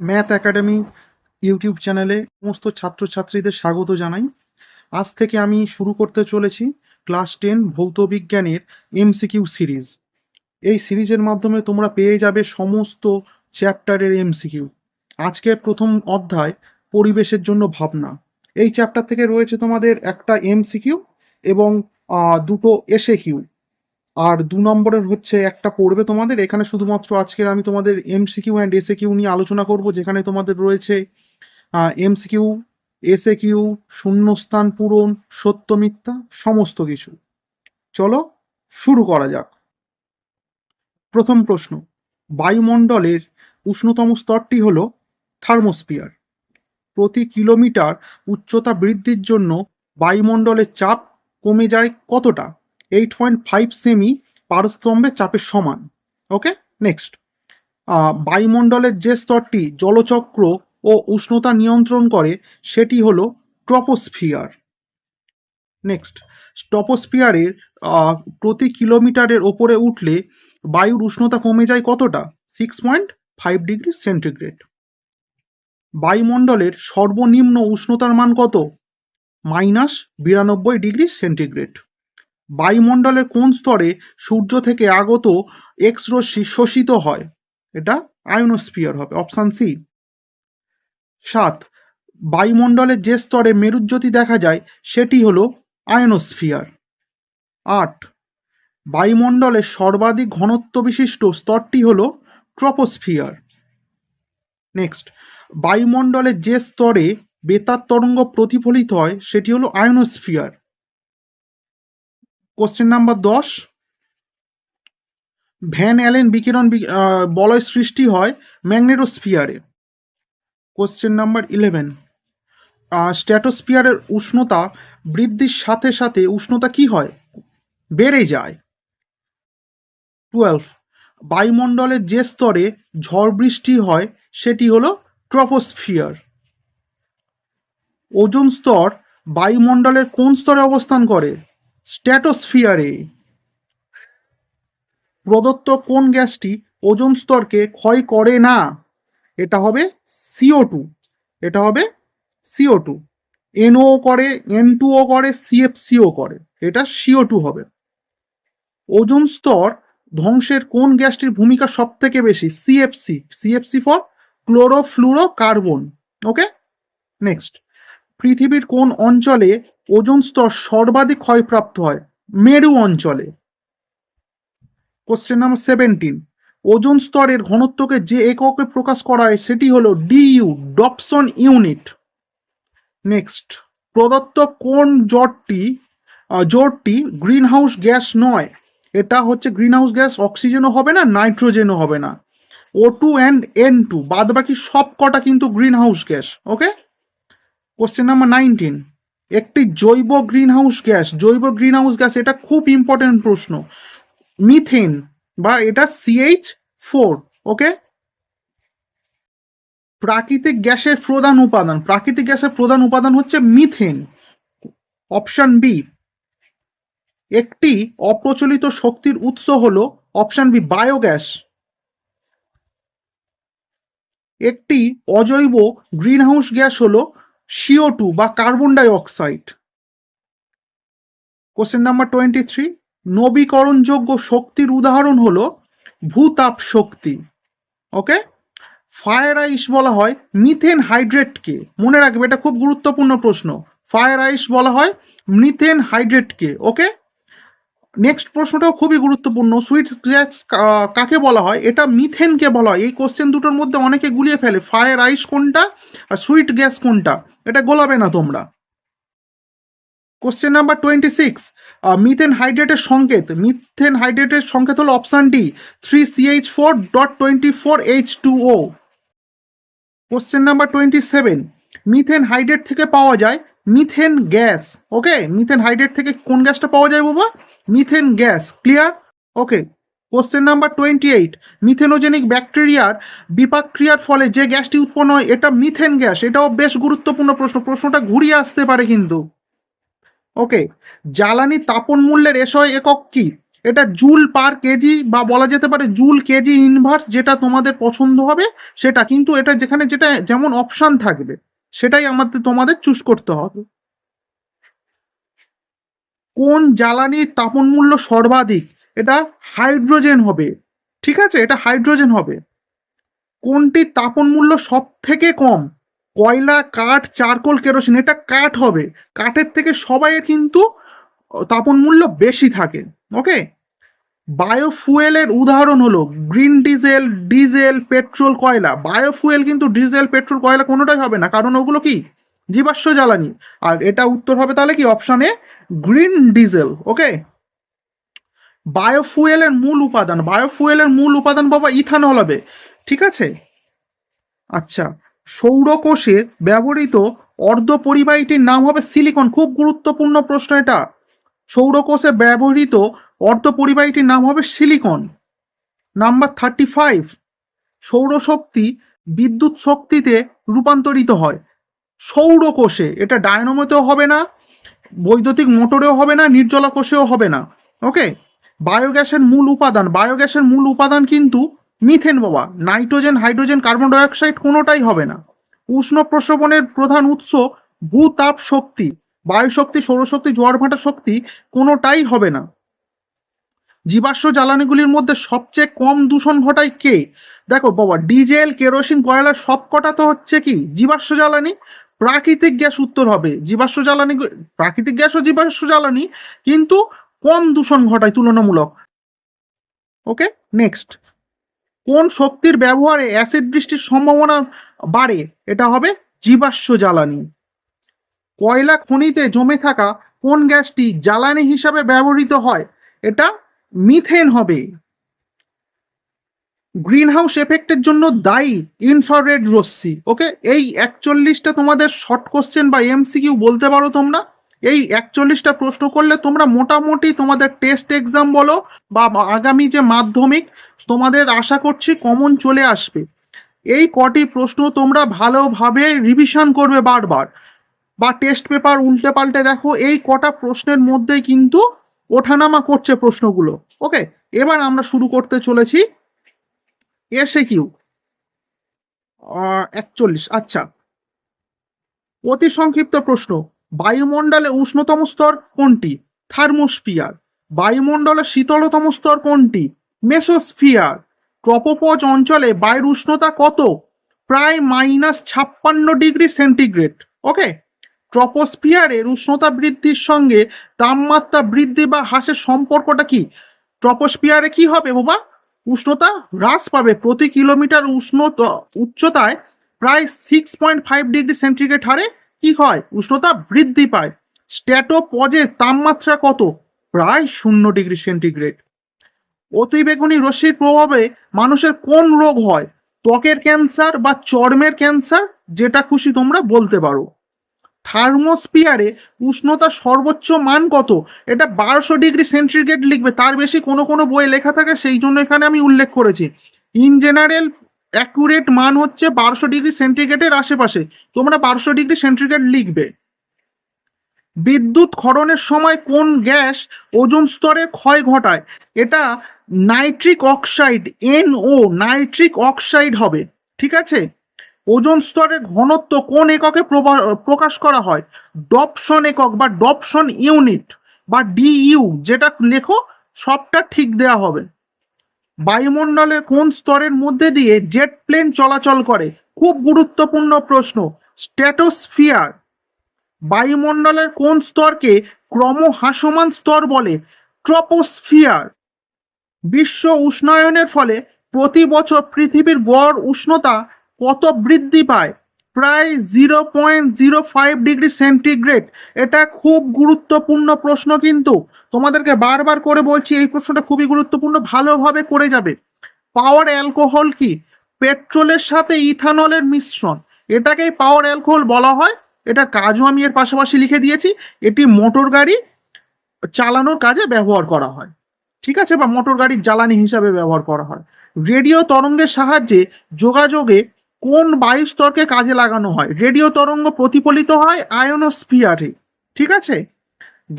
Math academy YouTube চ্যানেলে সমস্ত ছাত্রছাত্রীদের স্বাগত জানাই। আজ থেকে আমি শুরু করতে চলেছি ক্লাস টেন ভৌতবিজ্ঞানের এমসিকিউ সিরিজ। এই সিরিজের মাধ্যমে তোমরা পেয়ে যাবে সমস্ত চ্যাপ্টারের এমসিকিউ। আজকের প্রথম অধ্যায় পরিবেশের জন্য ভাবনা। এই চ্যাপ্টার থেকে রয়েছে তোমাদের একটা এমসিকিউ এবং দুটো এসে কিউ আর দু নম্বরের হচ্ছে একটা পড়বে তোমাদের, এখানে শুধুমাত্র আজকের আমি তোমাদের এমসিকিউ অ্যান্ড এসে কিউ নিয়ে আলোচনা করব, যেখানে তোমাদের রয়েছে এমসিকিউ এসে কিউ শূন্যস্থান পূরণ, সত্য মিথ্যা, সমস্ত কিছু। চলো শুরু করা যাক। প্রথম প্রশ্ন, বায়ুমণ্ডলের উষ্ণতম স্তরটি হল থার্মোস্ফিয়ার। প্রতি কিলোমিটার উচ্চতা বৃদ্ধির জন্য বায়ুমণ্ডলের চাপ কমে যায় কতটা? এইট পয়েন্ট ফাইভ সেমি পারস্তম্ভের চাপের সমান ওকে নেক্সট বায়ুমণ্ডলের যে স্তরটি জলচক্র ও উষ্ণতা নিয়ন্ত্রণ করে, সেটি হলো ট্রপোস্ফিয়ার নেক্সট ট্রপোস্ফিয়ারের প্রতি কিলোমিটারের ওপরে উঠলে বায়ুর উষ্ণতা কমে যায় কতটা? Six point five degree centigrade বায়ুমণ্ডলের সর্বনিম্ন উষ্ণতার মান কত? মাইনাস বিরানব্বই ডিগ্রি সেন্টিগ্রেড বায়ুমণ্ডলের কোন স্তরে সূর্য থেকে আগত এক্স রশ্মি শোষিত হয়? এটা আয়নোস্ফিয়ার হবে অপশান সি সাত, বায়ুমণ্ডলের যে স্তরে মেরুজ্যোতি দেখা যায়, সেটি হলো আয়নোস্ফিয়ার আট, বায়ুমণ্ডলের সর্বাধিক ঘনত্ব বিশিষ্ট স্তরটি হলো ট্রপোস্ফিয়ার নেক্সট বায়ুমণ্ডলের যে স্তরে বেতার তরঙ্গ প্রতিফলিত হয়, সেটি হলো আয়নোস্ফিয়ার কোশ্চেন নাম্বার দশ। ভ্যান অ্যালেন বিকিরণ বলয় সৃষ্টি হয় ম্যাগনেটোস্ফিয়ারে। কোশ্চেন নাম্বার ইলেভেন স্ট্যাটোস্ফিয়ারের উষ্ণতা বৃদ্ধির সাথে সাথে উষ্ণতা কি হয়? বেড়ে যায়। টুয়েলভ বায়ুমণ্ডলের যে স্তরে ঝড় বৃষ্টি হয়, সেটি হলো ট্রপোস্ফিয়ার। ওজোন স্তর বায়ুমণ্ডলের কোন স্তরে অবস্থান করে? স্ট্যাটোস্ফিয়ারে। প্রদত্ত কোন গ্যাসটি ওজোন স্তরকে ক্ষয় করে না? এটা হবে সিও টু এটা হবে সিও টু এনও করে এন টুও করে সিএফসিও করে। এটা সিও টু হবে। ওজন স্তর ধ্বংসের কোন গ্যাসটির ভূমিকা সব থেকে বেশি CFC CFC for chlorofluorocarbon okay next পৃথিবীর কোন অঞ্চলে ওজোন স্তর সর্বাধিক ক্ষয়প্রাপ্ত হয়? মেরু অঞ্চলে। কোশ্চেন নাম্বার সেভেন্টিন ওজোন স্তরের ঘনত্বকে যে এককে প্রকাশ করা হয় সেটি হলো ডিইউ ডপসন ইউনিট। নেক্সট প্রদত্ত কোন জটটি জোটটি গ্রিন হাউস গ্যাস নয়। এটা হচ্ছে গ্রিন হাউস গ্যাস, অক্সিজেনও হবে না, নাইট্রোজেনও হবে না। O two and N two বাদ বাকি সব কটা কিন্তু greenhouse gas okay question number nineteen একটি জৈব গ্রিন হাউস গ্যাস জৈব গ্রিন হাউস গ্যাস এটা খুব ইম্পর্টেন্ট প্রশ্ন। মিথেন বা এটা সিএইচ ফোর ওকে প্রাকৃতিক গ্যাসের প্রধান উপাদান, প্রাকৃতিক গ্যাসের প্রধান উপাদান হচ্ছে মিথেন অপশন বি একটি অপ্রচলিত শক্তির উৎস হল অপশন বি বায়োগ্যাস একটি অজৈব গ্রিনহাউস গ্যাস হলো সিও টু বা carbon dioxide question number twenty three নবীকরণযোগ্য শক্তির উদাহরণ হলো ভূতাপ শক্তি। ওকে ফায়ার আইস বলা হয় মিথেন হাইড্রেটকে মনে রাখবে, এটা খুব গুরুত্বপূর্ণ প্রশ্ন। ফায়ার আইস বলা হয় মিথেন হাইড্রেটকে ওকে নেক্সট প্রশ্নটাও খুবই গুরুত্বপূর্ণ। সুইট গ্যাস কাকে বলা হয়? এটা মিথেনকে বলা হয়? এই কোশ্চেন দুটোর মধ্যে অনেকে গুলিয়ে ফেলে। ফায়ার আইস কোনটা? আর সুইট গ্যাস কোনটা? এটা গোলাবে না তোমরা। Question number twenty six methane হাইড্রেটের সংকেত। মিথেন হাইড্রেটের সংকেত হলো option D three CH four dot twenty four H two O question number twenty seven methane hydrate থেকে পাওয়া যায় methane gas okay methane hydrate থেকে কোন গ্যাসটা পাওয়া যায় বাবা? Methane gas, clear? Okay, question number twenty eight, methanogenic ব্যাকটেরিয়ার বিপাক ক্রিয়ার ফলে যে গ্যাসটি উৎপন্ন হয়, এটা মিথেন গ্যাস। এটাও বেশ গুরুত্বপূর্ণ প্রশ্ন, প্রশ্নটা ঘুরিয়ে আসতে পারে কিন্তু। ওকে, জ্বালানি তাপন মূল্যের এসয় একক কি? এটা জুল পার কেজি বা বলা যেতে পারে জুল কেজি ইনভার্স, যেটা তোমাদের পছন্দ হবে, সেটা। কিন্তু এটা যেখানে যেটা, যেমন অপশান থাকবে, সেটাই আমাদের তোমাদের চুজ করতে হবে। কোন জ্বালানির তাপন মূল্য সর্বাধিক? এটা হাইড্রোজেন হবে। ঠিক আছে? এটা হাইড্রোজেন হবে। কোনটির তাপন মূল্য সব থেকে কম? কয়লা, কাঠ, চারকোল, কেরোসিন, এটা কাঠ হবে। কাঠের থেকে সবাই কিন্তু তাপন মূল্য বেশি থাকে। ওকে? বায়োফুয়েলের উদাহরণ হলো গ্রিন ডিজেল ডিজেল, পেট্রোল, কয়লা। বায়োফুয়েল কিন্তু ডিজেল, পেট্রোল, কয়লা কোনোটাই হবে না। কারণ ওগুলো কি? জীবাশ্ম জ্বালানি। আর এটা উত্তর হবে তাহলে কি? অপশানে গ্রিন ডিজেল ওকে বায়োফুয়েলের মূল উপাদান। বায়োফুয়েলের মূল উপাদান বাবা ইথানল হবে, ঠিক আছে? আচ্ছা সৌরকোষের ব্যবহৃত অর্ধ পরিবাহীটির নাম হবে সিলিকন খুব গুরুত্বপূর্ণ প্রশ্ন এটা। সৌরকোষে ব্যবহৃত অর্ধ পরিবাহীটির নাম হবে সিলিকন নাম্বার থার্টি ফাইভ সৌরশক্তি বিদ্যুৎ শক্তিতে রূপান্তরিত হয়। সৌরকোষে, এটা ডায়নামোতেও হবে না, বৈদ্যুতিক মোটরেও হবে না নির্জলা কোষেও হবে না ওকে বায়োগ্যাসের মূল উপাদান, বায়োগ্যাসের মূল উপাদান কিন্তু মিথেন, বাবা। নাইট্রোজেন, হাইড্রোজেন, কার্বন ডাইঅক্সাইড কোনোটাই হবে না। উষ্ণ প্রশোভনের প্রধান উৎস ভূতাপ শক্তি, বায়ুশক্তি, সৌরশক্তি, জোয়ার ভাটা শক্তি কোনোটাই হবে না। জীবাশ্ম জ্বালানিগুলির মধ্যে সবচেয়ে কম দূষণ ঘটায় কে? দেখো, বাবা, ডিজেল, কেরোসিন কয়লা সবকটা তো হচ্ছে কি? জীবাশ্ম জ্বালানি প্রাকৃতিক গ্যাস উত্তর হবে। জীবাশ্ম জ্বালানি প্রাকৃতিক গ্যাসও জীবাশ্ম জ্বালানি কিন্তু কম দূষণ ঘটায় তুলনামূলক। ওকে নেক্সট কোন শক্তির ব্যবহারে অ্যাসিড বৃষ্টির সম্ভাবনা বাড়ে? এটা হবে জীবাশ্ম জ্বালানি। কয়লা খনিতে জমে থাকা কোন গ্যাসটি জ্বালানি হিসাবে ব্যবহৃত হয়? এটা মিথেন হবে। গ্রিনহাউস এফেক্টের জন্য দায়ী ইনফ্রারেড রশ্মি, ওকে? এই একচল্লিশটা তোমাদের শর্ট কোশ্চেন বা এমসিকিউ বলতে পারো তোমরা। এই একচল্লিশটা প্রশ্ন করলে তোমরা মোটামুটি তোমাদের টেস্ট এক্সাম বলো বা আগামী যে মাধ্যমিক, তোমাদের আশা করছি কমন চলে আসবে। এই কটি প্রশ্ন তোমরা ভালোভাবে রিভিশন করবে বারবার। বা টেস্ট পেপার উল্টে পাল্টে দেখো, এই কটা প্রশ্নের মধ্যেই কিন্তু ওঠানামা করছে প্রশ্নগুলো, ওকে? এবার আমরা শুরু করতে চলেছি। এসে কিউ একচল্লিশ আচ্ছা। অতি সংক্ষিপ্ত প্রশ্ন, বায়ুমণ্ডলে উষ্ণতম স্তর কোনটি? থার্মোস্ফিয়ার। বায়ুমণ্ডলের শীতলতম স্তর কোনটি? মেসোস্ফিয়ার। ট্রপোপজ অঞ্চলে বায়ুর উষ্ণতা কত? প্রায় মাইনাস ছাপ্পান্ন ডিগ্রি সেন্টিগ্রেড। ওকে? ট্রপোস্ফিয়ারের উষ্ণতা বৃদ্ধির সঙ্গে তাপমাত্রা বৃদ্ধি বা হ্রাসের সম্পর্কটা কি? ট্রপোস্ফিয়ারে কি হবে বাবা? উষ্ণতা হ্রাস পাবে প্রতি কিলোমিটার উষ্ণতা, উচ্চতায় প্রায় six point five degree centigrade হারে। কি হয়? উষ্ণতা বৃদ্ধি পায়। স্ট্যাটোপজের তাপমাত্রা কত? প্রায় শূন্য ডিগ্রি সেন্টিগ্রেড অতিবেগুনি রশ্মির প্রভাবে মানুষের কোন রোগ হয়? ত্বকের ক্যান্সার বা চর্মের ক্যান্সার যেটা খুশি তোমরা বলতে পারো। থার্মোস্ফিয়ারে উষ্ণতা সর্বোচ্চ মান কত? এটা বারোশো ডিগ্রি সেন্টিগ্রেড লিখবে। তার বেশি কোনো কোনো বইয়ে লেখা থাকে, সেই জন্য এখানে আমি উল্লেখ করেছি। ইন জেনারেল, অ্যাকুরেট মান হচ্ছে বারোশো ডিগ্রি সেন্টিগ্রেডের আশেপাশে। তোমরা বারোশো ডিগ্রি সেন্টিগ্রেড লিখবে। বিদ্যুৎ ক্ষরণের সময় কোন গ্যাস ওজন স্তরে ক্ষয় ঘটায়? এটা nitric oxide NO nitric oxide হবে। ঠিক আছে? ওজন স্তরের ঘনত্ব কোন এককে প্রকাশ করা হয়? ডপশন একক বা ডপশন ইউনিট বা ডিইউ যেটা লেখো সবটা ঠিক দেয়া হবে। বায়ুমণ্ডলের কোন স্তরের মধ্যে দিয়ে জেট প্লেন চলাচল করে? খুব গুরুত্বপূর্ণ প্রশ্ন স্ট্যাটোস্ফিয়ার বায়ুমণ্ডলের কোন স্তরকে ক্রমহ্রাসমান স্তর বলে? ট্রপোস্ফিয়ার। বিশ্ব উষ্ণায়নের ফলে প্রতি বছর পৃথিবীর গড় উষ্ণতা কত বৃদ্ধি পায়? প্রায় zero point zero five degree centigrade. এটা খুব গুরুত্বপূর্ণ প্রশ্ন কিন্তু। তোমাদেরকে বারবার করে বলছি, এই প্রশ্নটা খুবই গুরুত্বপূর্ণ, ভালোভাবে করে যাবে। পাওয়ার অ্যালকোহল কি? পেট্রোলের সাথে ইথানলের মিশ্রণ। এটাকেই পাওয়ার অ্যালকোহল বলা হয়। এটার কাজও আমি এর পাশাপাশি লিখে দিয়েছি। এটি মোটর গাড়ি চালানোর কাজে ব্যবহার করা হয়। ঠিক আছে? বা মোটর গাড়ির জ্বালানি হিসাবে ব্যবহার করা হয়। রেডিও তরঙ্গের সাহায্যে যোগাযোগে কোন বায়ুস্তরকে কাজে লাগানো হয়? রেডিও তরঙ্গ প্রতিফলিত হয় আয়নোস্ফিয়ারে, ঠিক আছে?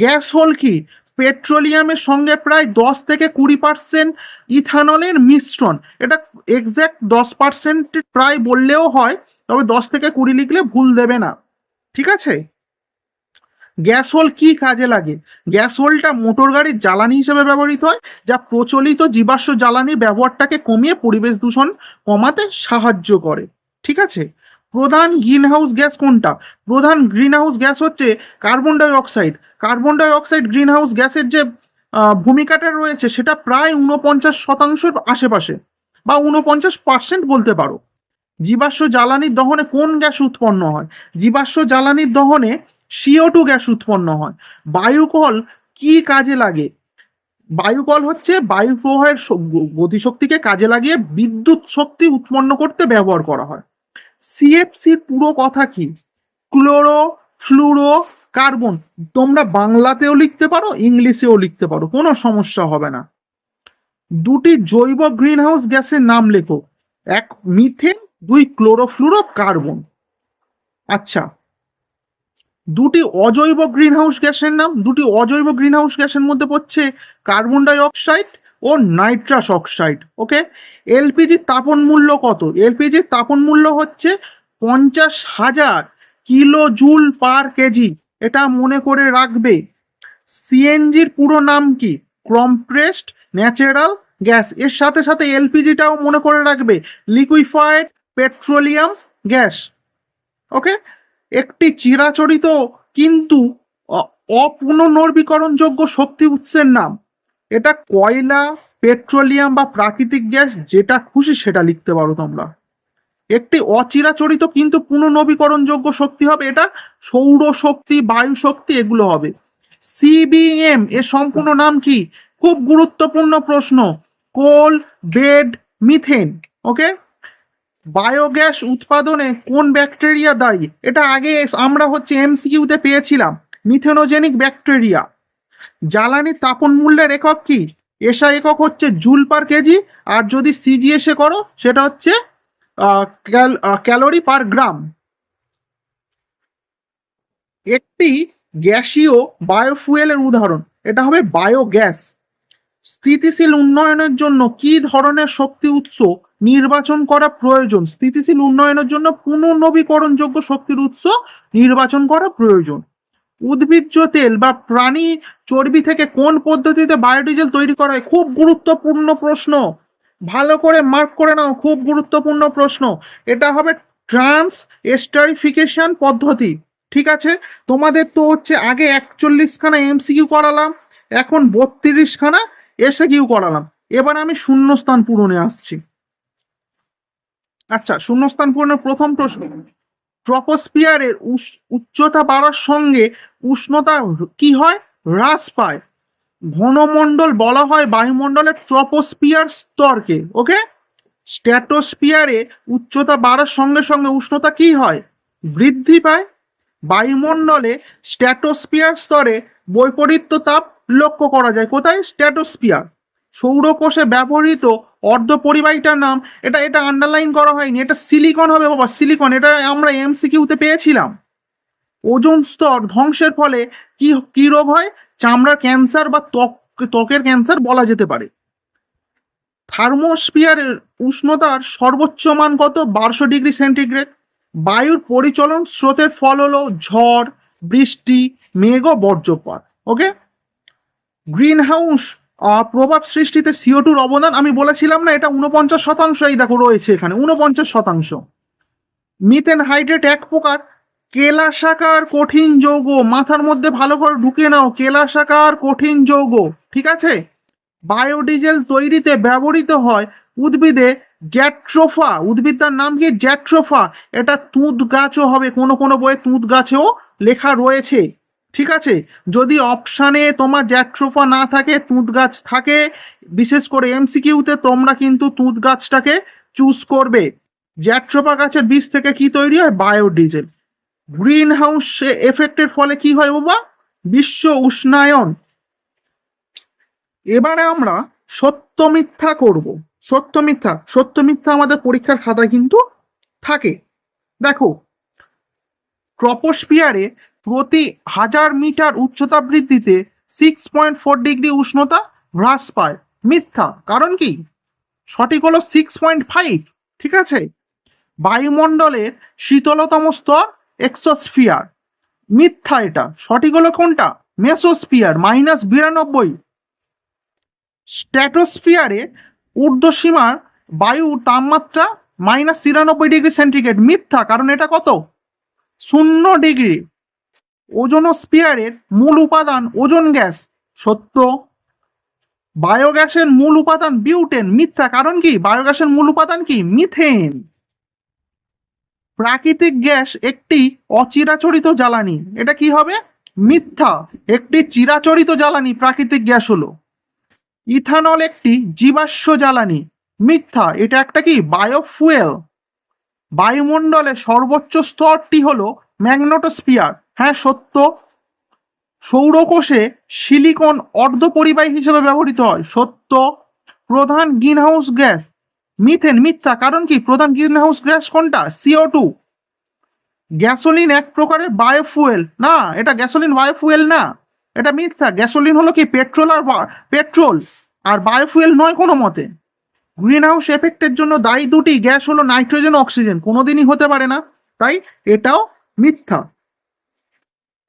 গ্যাস হোল কি? পেট্রোলিয়ামের সঙ্গে প্রায় দশ থেকে কুড়ি পার্সেন্ট ইথানলের মিশ্রণ। এটা এক্স্যাক্ট দশ পার্সেন্ট প্রায় বললেও হয়, তবে দশ থেকে কুড়ি লিখলে ভুল দেবে না, ঠিক আছে? গ্যাস হোল কি কাজে লাগে? গ্যাস হোলটা মোটর গাড়ির জ্বালানি হিসেবে ব্যবহৃত হয়, যা প্রচলিত জীবাশ্ম জ্বালানির ব্যবহারটাকে কমিয়ে পরিবেশ দূষণ কমাতে সাহায্য করে। ঠিক আছে? প্রধান গ্রিন হাউস গ্যাস কোনটা? প্রধান গ্রিন হাউস গ্যাস হচ্ছে carbon dioxide carbon dioxide greenhouse গ্যাসের যে ভূমিকাটা রয়েছে, সেটা প্রায় উনপঞ্চাশ শতাংশের আশেপাশে বা উনপঞ্চাশ পার্সেন্ট বলতে পারো। জীবাশ্ম জ্বালানির দহনে কোন গ্যাস উৎপন্ন হয়? জীবাশ্ম জ্বালানির দহনে সিও টু গ্যাস উৎপন্ন হয়। বায়ুকল কি কাজে লাগে? বায়ুকল হচ্ছে বায়ু প্রবাহের গতিশক্তিকে কাজে লাগিয়ে বিদ্যুৎ শক্তি উৎপন্ন করতে ব্যবহার করা হয়। সিএফসির পুরো কথা কি? Chloro, fluoro, carbon. তোমরা বাংলাতেও লিখতে পারো, ইংলিশেও লিখতে পারো, কোনো সমস্যা হবে না। দুটি জৈব গ্রিনহাউস গ্যাসের নাম লেখো। এক মিথেন, দুই ক্লোরোফ্লুরো, কার্বন। আচ্ছা দুটি অজৈব গ্রিনহাউস গ্যাসের নাম, দুটি অজৈব গ্রিনহাউস গ্যাসের মধ্যে পড়ছে কার্বন ডাই অক্সাইড ও নাইট্রাস অক্সাইড ওকে এলপিজির তাপন মূল্য কত? এলপিজির তাপন মূল্য হচ্ছে পঞ্চাশ হাজার কিলো জুল পার কেজি, এটা মনে করে রাখবে। সিএনজির পুরো নাম কি? Compressed natural gas. এর সাথে সাথে এলপিজিটাও মনে করে রাখবে, লিকুইফাইড পেট্রোলিয়াম গ্যাস ওকে একটি চিরাচরিত কিন্তু অপুনর্নবীকরণযোগ্য শক্তি উৎসের নাম। এটা কয়লা, পেট্রোলিয়াম বা প্রাকৃতিক গ্যাস, যেটা খুশি সেটা লিখতে পারো তোমরা। একটি অচিরাচরিত কিন্তু পুনর্নবীকরণযোগ্য শক্তি হবে এটা সৌর শক্তি বায়ু শক্তি এগুলো হবে। সিবিএম, এর সম্পূর্ণ নাম কি? খুব গুরুত্বপূর্ণ প্রশ্ন। Coal, bed, methane, okay? Biogas উৎপাদনে কোন ব্যাকটেরিয়া দায়ী? এটা আগে আমরা হচ্ছে এমসিকিউতে পেয়েছিলাম। মিথেনোজেনিক ব্যাকটেরিয়া জ্বালানি তাপন মূল্যের একক কি? এসা একক হচ্ছে জুল পার কেজি। আর যদি সিজিএসে করো, সেটা হচ্ছে ক্যাল- ক্যালোরি পার গ্রাম। একটি গ্যাসীয় বায়োফুয়েলের উদাহরণ। এটা হবে বায়োগ্যাস স্থিতিশীল উন্নয়নের জন্য কি ধরনের শক্তি উৎস নির্বাচন করা প্রয়োজন? স্থিতিশীল উন্নয়নের জন্য পুনর্নবীকরণযোগ্য শক্তির উৎস নির্বাচন করা প্রয়োজন। উদ্ভিজ্জ তেল বা প্রাণী চর্বি থেকে কোন পদ্ধতিতে বায়োডিজেল তৈরি করা হয়? খুব গুরুত্বপূর্ণ প্রশ্ন। ভালো করে মার্ক করে নাও, খুব গুরুত্বপূর্ণ প্রশ্ন। এটা হবে ট্রান্স এস্টারিফিকেশন পদ্ধতি। ঠিক আছে? তোমাদের তো হচ্ছে আগে একচল্লিশ খানা এমসিকিউ করালাম, এখন বত্রিশ খানা এসে কিউ করালাম এবার আমি শূন্যস্থান পূরণে আসছি। আচ্ছা শূন্যস্থান পূরণের প্রথম প্রশ্ন। ট্রপোস্পিয়ারের উচ্চতা বাড়ার সঙ্গে উষ্ণতা কি হয়? হ্রাস পায়। ঘনমণ্ডল বলা হয় বায়ুমণ্ডলের ট্রপোস্পিয়ার স্তরকে, ওকে? স্ট্যাটোস্পিয়ারে উচ্চতা বাড়ার সঙ্গে সঙ্গে উষ্ণতা কি হয়? বৃদ্ধি পায়। বায়ুমণ্ডলে স্ট্যাটোস্পিয়ার স্তরে বৈপরীত্য তাপ লক্ষ্য করা যায়। কোথায়? স্ট্যাটোস্পিয়ার সৌরকোষে ব্যবহৃত অর্ধ পরিবাহীটার নাম, এটা এটা আন্ডারলাইন করা হয়নি, এটা সিলিকন হবে, বাবা সিলিকন এটা আমরা এমসিকিউতে পেয়েছিলাম। ওজোন স্তর ধ্বংসের ফলে কি কি রোগ হয়? চামড়ার ক্যান্সার বা ত্বক, ত্বকের ক্যান্সার বলা যেতে পারে। থার্মোস্ফিয়ারের উষ্ণতার সর্বোচ্চ মান কত? বারোশো ডিগ্রি সেন্টিগ্রেড। বায়ুর পরিচলন স্রোতের ফল হলো ঝড়, বৃষ্টি, মেঘ ও বজ্রপাত ওকে গ্রিন হাউস প্রভাব সৃষ্টিতে সিও টুর অবদান, আমি বলেছিলাম না, এটা উনপঞ্চাশ শতাংশ এই দেখো রয়েছে এখানে উনপঞ্চাশ শতাংশ। মিথেন হাইড্রেট এক প্রকার কেলাসাকার কঠিন যৌগ, মাথার মধ্যে ভালো করে ঢুকে নাও কেলাসাকার কঠিন যৌগ, ঠিক আছে? বায়োডিজেল তৈরিতে ব্যবহৃত হয় উদ্ভিদে জ্যাট্রোফা, উদ্ভিদটার নাম কি? জ্যাট্রোফা, এটা তুঁত গাছও হবে, কোনো কোনো বইয়ে তুঁত গাছেও লেখা রয়েছে। ঠিক আছে? যদি অপশানে তোমার জ্যাট্রোফা না থাকে, তুঁত গাছ থাকে, বিশেষ করে এমসিকিউতে তোমরা কিন্তু তুঁত গাছটাকে চুজ করবে। জ্যাট্রোফা গাছের বীজ থেকে কি তৈরি হয়? বায়োডিজেল গ্রিন হাউস এফেক্টের ফলে কি হয় বাবা? বিশ্ব উষ্ণায়ন। এবারে আমরা সত্য মিথ্যা করব। সত্য মিথ্যা। সত্য মিথ্যা আমাদের পরীক্ষার খাতায় কিন্তু থাকে। দেখো ট্রপোস্পিয়ারে প্রতি হাজার মিটার উচ্চতা বৃদ্ধিতে সিক্স পয়েন্ট ফোর ডিগ্রি উষ্ণতা হ্রাস পায়। মিথ্যা। কারণ কি? সঠিক হলো সিক্স পয়েন্ট ফাইভ ঠিক আছে? বায়ুমণ্ডলের শীতলতম স্তর এক্সোস্ফিয়ার মিথ্যা এটা। সঠিক হলো কোনটা? মেসোস্ফিয়ার মাইনাস বিরানব্বই। স্ট্র্যাটোস্ফিয়ারে ঊর্ধ্বসীমার বায়ুর তাপমাত্রা মাইনাস তিরানব্বই ডিগ্রি সেন্টিগ্রেড মিথ্যা। কারণ এটা কত? শূন্য ডিগ্রি ওজোনোস্ফিয়ারের মূল উপাদান ওজোন গ্যাস। সত্য। বায়োগ্যাসের মূল উপাদান বিউটেন মিথ্যা। কারণ কি? বায়োগ্যাসের মূল উপাদান কি? মিথেন প্রাকৃতিক গ্যাস একটি অচিরাচরিত জ্বালানি। এটা কি হবে? মিথ্যা। একটি চিরাচরিত জ্বালানি প্রাকৃতিক গ্যাস হলো। ইথানল একটি জীবাশ্ম জ্বালানি। মিথ্যা। এটা একটা কি? বায়োফুয়েল বায়ুমণ্ডলের সর্বোচ্চ স্তরটি হলো ম্যাগনেটোস্ফিয়ার হ্যাঁ সত্য। সৌরকোষে সিলিকন অর্ধপরিবাহী হিসেবে ব্যবহৃত হয়। সত্য। প্রধান গ্রিনহাউস গ্যাস। মিথেন, মিথ্যা। কারণ কি? প্রধান গ্রিনহাউস গ্যাস কোনটা? সিও টু গ্যাসোলিন এক প্রকারের বায়োফুয়েল। না, এটা গ্যাসোলিন বায়োফুয়েল না। এটা মিথ্যা। গ্যাসোলিন হলো কি? পেট্রোল আর পেট্রোল। আর বায়োফুয়েল নয় কোনো মতে। গ্রিন হাউস এফেক্টের জন্য দায়ী দুটি গ্যাস হলো নাইট্রোজেন, অক্সিজেন। কোনোদিনই হতে পারে না। তাই এটাও মিথ্যা।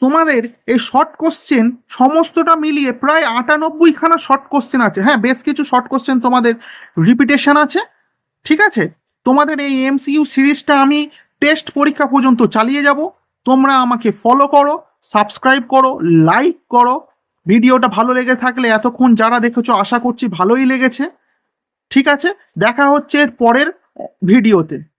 তোমাদের এই শর্ট কোশ্চেন সমস্তটা মিলিয়ে প্রায় আটানব্বই খানা শর্ট কোশ্চেন আছে। হ্যাঁ বেশ কিছু শর্ট কোশ্চেন তোমাদের রিপিটেশন আছে। ঠিক আছে? তোমাদের এই এমসিইউ সিরিজটা আমি টেস্ট পরীক্ষা পর্যন্ত চালিয়ে যাব। তোমরা আমাকে ফলো করো সাবস্ক্রাইব করো লাইক করো। ভিডিওটা ভালো লেগে থাকলে এতক্ষণ যারা দেখেছ, আশা করছি ভালোই লেগেছে। ঠিক আছে? দেখা হচ্ছে এর পরের ভিডিওতে।